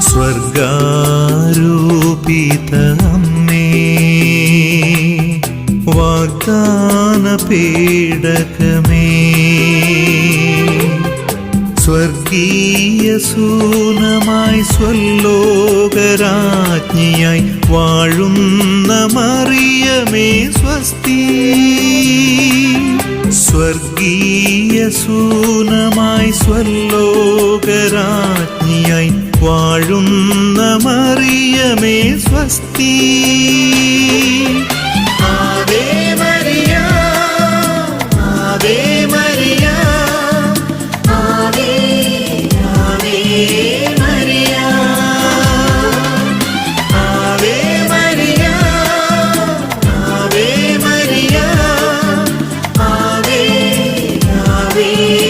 സ്വർഗാരൂപിത സ്വർഗീയ സൂനമായി സ്വല്ലോകരാജ്ഞിയായി വാഴുന്ന മറിയമേ സ്വസ്തി. സ്വർഗീയ സൂനമായി സ്വല്ലോകരാജ്ഞിയായി വരുന്ന മറിയമേ സ്വസ്തി Yeah.